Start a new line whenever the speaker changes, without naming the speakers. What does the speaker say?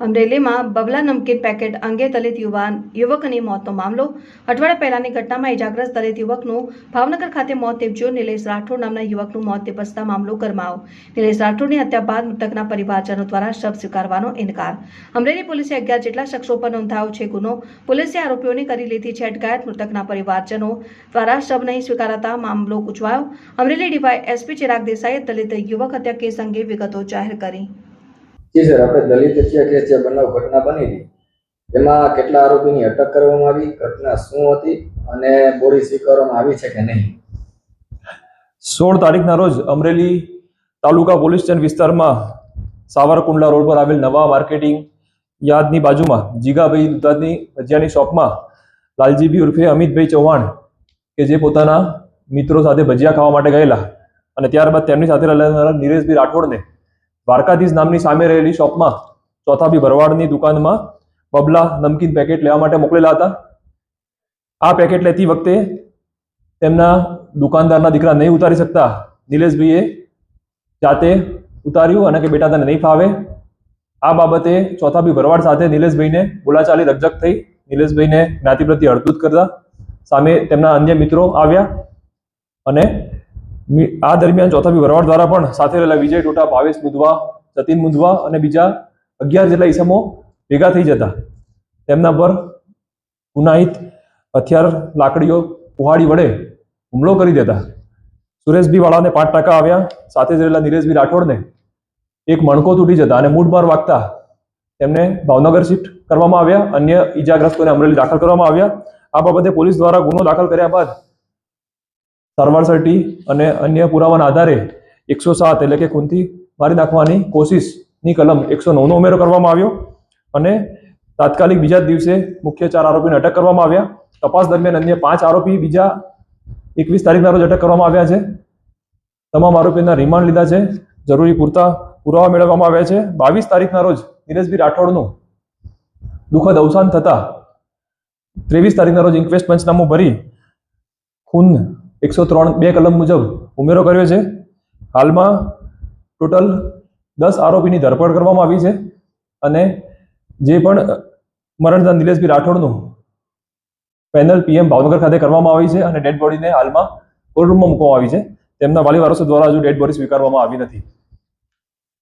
અમરેલીમાં બબલા નમકીન પેકેટ અંગે દલિત યુવાન, યુવકની મોતનો મામલો. અઠવાડિયા પહેલાની ઘટનામાં ઇજાગ્રસ્ત દલિત યુવકનું ભાવનગર ખાતે મોત નિપજ્યું. નિલેશ રાઠોડ નામના યુવકનું મોત નિપજતા મામલો ગરમાવો. નિલેશ રાઠોડની હત્યા બાદ મૃતકના પરિવારજનો દ્વારા શબ સ્વીકારવાનો ઇનકાર. અમરેલી પોલીસે અગિયાર જેટલા શખ્સો પર નોંધાયો છે ગુનો. પોલીસે આરોપીઓની કરી લીધી છે અટકાયત. મૃતકના પરિવારજનો દ્વારા શબ નહીં સ્વીકારાતા મામલો ગુંચવાયો અમરેલી ડીવાય એસપી ચિરાગ દેસાઈએ દલિત યુવક હત્યા કેસ અંગે વિગતો જાહેર કરી.
જી સર, આપણે દલિત હત્યા કેસ જે બનાવ ઘટના બની હતી એમાં કેટલા આરોપીની અટક કરવામાં આવી, ઘટના શું હતી અને બોડી સ્વીકારવામાં આવી છે કે નહીં?
સોળ તારીખના રોજ અમરેલી તાલુકા પોલીસ સ્ટેશન વિસ્તારમાં સાવરકુંડલા રોડ પર આવેલ નવા માર્કેટિંગ યાદની બાજુમાં જીગાભાઈ દુધાની ભજીયાની શોપમાં લાલજીભાઈ ઉર્ફે અમિતભાઈ ચૌહાણ કે જે પોતાના મિત્રો સાથે ભજીયા ખાવા માટે ગયેલા અને ત્યારબાદ તેમની સાથે રહેલા નીરેશભાઈ રાઠોડને દ્વારકાધીશ નામની સામે રહેલી શોપમાં ચોથાભી ભરવાડની દુકાનમાં બબલા નમકીન પેકેટ લેવા માટે મોકલેલા હતા. આ પેકેટ લેતી વખતે તેમના દુકાનદારના દીકરા નહીં ઉતારી શકતા. નિલેશભાઈએ જાતે ઉતાર્યું અને કે બેટા તને નહીં ફાવે. આ બાબતે ચોથા બી ભરવાડ સાથે નિલેશભાઈને બોલાચાલી રકઝક થઈ. નિલેશભાઈને જ્ઞાતિ પ્રત્યે હળદૂત કરતા સામે તેમના અન્ય મિત્રો આવ્યા અને આ દરમિયાન ચોથા ભરવાડ દ્વારા પણ સાથે રહેલા વિજય ટોટા, ભાવેશ મુદવા જતીન મુદવા અને બીજા અગિયાર જેટલા ઈસમો ભેગા થઈ જતા. તેમના પર ગુનાહિત હથિયાર, લાકડીઓ, કુહાડી વડે હુમલો કરી દેતા. સુરેશભી વાળાને પાંચ ટકા આવ્યા. સાથે જ રહેલા નિરેશભી રાઠોડને એક મણકો તૂટી જતા અને મૂઠમાર વાગતા તેમને ભાવનગર શિફ્ટ કરવામાં આવ્યા. અન્ય ઈજાગ્રસ્તોને અમરેલી દાખલ કરવામાં આવ્યા. આ બાબતે પોલીસ દ્વારા ગુનો દાખલ કર્યા બાદ સારવાર સર્ટી અને અન્ય પુરાવાના આધારે એકસો સાત એટલે કે ખૂનથી મારી નાખવાની કોશિશની કલમ એકસો નવનો ઉમેરો કરવામાં આવ્યો અને તાત્કાલિક બીજા દિવસે મુખ્ય ચાર આરોપીને અટક કરવામાં આવ્યા. તપાસ દરમિયાન અન્ય પાંચ આરોપી બીજા એકવીસ તારીખના રોજ અટક કરવામાં આવ્યા છે. તમામ આરોપીના રિમાન્ડ લીધા છે. જરૂરી પૂરતા પુરાવા મેળવવામાં આવ્યા છે. બાવીસ તારીખના રોજ નીરજભાઈ રાઠોડનું દુઃખદ અવસાન થતા ત્રેવીસ તારીખના રોજ ઇન્ક્વેસ્ટ પંચનામું ભરી ખૂન એકસો ત્રણ બે કલમ મુજબ ઉમેરો કર્યો છે. હાલમાં ટોટલ દસ આરોપીની ધરપકડ કરવામાં આવી છે અને જે પણ મરણદાન નિલેશભાઈ રાઠોડનું પેનલ પીએમ ભાવનગર ખાતે કરવામાં આવી છે અને ડેડ બોડીને હાલમાં કોર્ટરૂમમાં મૂકવામાં આવી છે. તેમના વાલી વારસો દ્વારા હજુ ડેડ બોડી સ્વીકારવામાં આવી નથી.